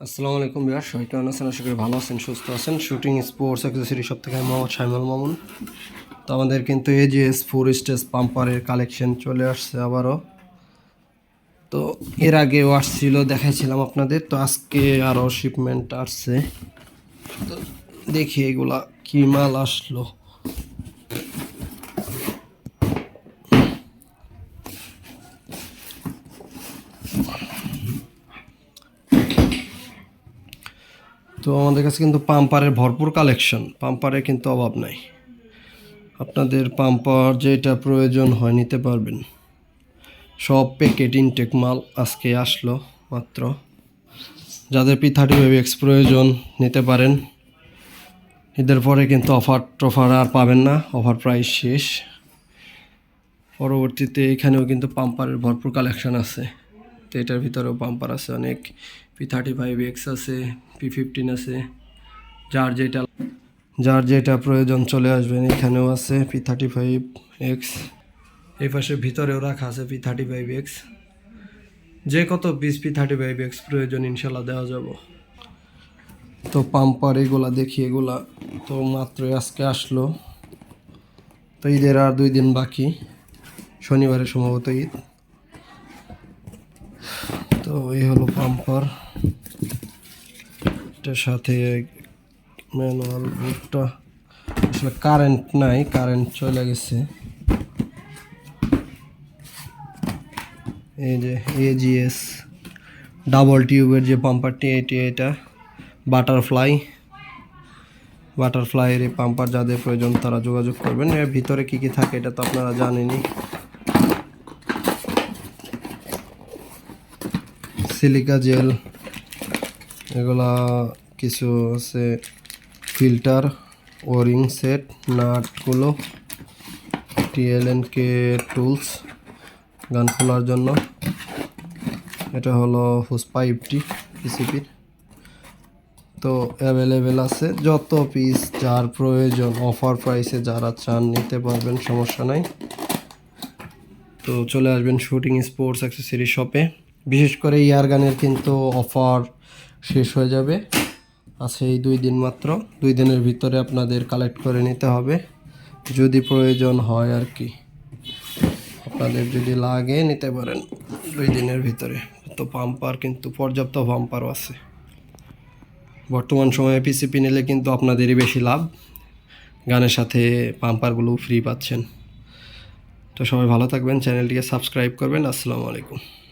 আসসালামু আলাইকুম বিহার সবাই কেমন আছেন? আশা করি ভালো আছেন, সুস্থ আছেন। শুটিং স্পোর্টস অ্যাক্সেসরি সব থেকে আমি মোহাম্মদ শাইমুল মামুন। তো আমাদের কিন্তু এজিএস ফোর স্টেজ পাম্পারের কালেকশন চলে আসছে আবারও। তো এর আগেও আসছিল, দেখাইছিলাম আপনাদের। তো আজকে আরও শিপমেন্ট আসছে। তো দেখি এগুলা কী মাল আসলো। তো আমাদের কাছে কিন্তু পাম্পারের ভরপুর কালেকশন। পাম্পারে কিন্তু অভাব নাই। আপনাদের পাম্পার যেটা প্রয়োজন হয় নিতে পারবেন। সব প্যাকেট ইনটেক মাল আজকে আসলো মাত্র। যাদের পি থার্টি ফাইভ এক্স প্রয়োজন নিতে পারেন। ঈদের পরে কিন্তু অফার টফার আর পাবেন না। অফার প্রাইস শেষ। পরবর্তীতে এখানেও কিন্তু পাম্পারের ভরপুর কালেকশন আছে। তো এটার ভিতরেও পাম্পার আছে অনেক। পি থার্টি ফাইভ এক্স আছে পি ফিফটিন আছে, যার যেটা যার যেটা প্রয়োজন চলে আসবেন এখানেও আছে পি থার্টি ফাইভ এক্স এই পাশে ভিতরেও রাখা আছে পি থার্টি ফাইভ এক্স যে কত piece P thirty five X প্রয়োজন ইনশাল্লাহ দেওয়া যাব। তো পাম্পার এগুলা দেখি, এগুলা তো মাত্রই আজকে আসলো। তো ঈদের আর দুই দিন বাকি। শনিবারে সম্ভবত ঈদ। তো এই হলো পাম্পার। এটার সাথে ম্যানুয়াল বুটটা আসলে কারেন্ট নাই কারেন্ট চলে গেছে। এই যে এজিএস ডাবল টিউবের যে পাম্পারটি এটি, এটা বাটারফ্লাই বাটারফ্লাইয়ের এই পাম্পার যাদের প্রয়োজন তারা যোগাযোগ করবেন। এর ভিতরে কি কি থাকে, এটা তো আপনারা জানেনই। সিলিকা জেল, এগুলা কিছু আছে, ফিল্টার, ওয়ারিং সেট, নাটগুলো টিএলএন কে টুলস, গান খোলার জন্য। এটা হলো হুস পাইপটি পিসিপির। তো অ্যাভেলেবেল আছে, যত পিস যার প্রয়োজন, অফার প্রাইসে যারা চান নিতে পারবেন, সমস্যা নাই। তো চলে আসবেন শুটিং স্পোর্টস অ্যাক্সেসরি শপে। বিশেষ করে ইয়ার গানের কিন্তু অফার শেষ হয়ে যাবে। আছে এই দুই দিন মাত্র। দুই দিনের ভিতরে আপনাদের কালেক্ট করে নিতে হবে। যদি প্রয়োজন হয় আর কি। আপনাদের যদি লাগে নিতে পারেন দুই দিনের ভিতরে। তো পাম্পার কিন্তু, পর্যাপ্ত পাম্পারও আছে। বর্তমান সময়ে পিসিপি নিলে কিন্তু আপনাদেরই বেশি লাভ। গানের সাথে পাম্পারগুলো ফ্রি পাচ্ছেন। তো সবাই ভালো থাকবেন। চ্যানেলটিকে সাবস্ক্রাইব করবেন। আসসালামু আলাইকুম।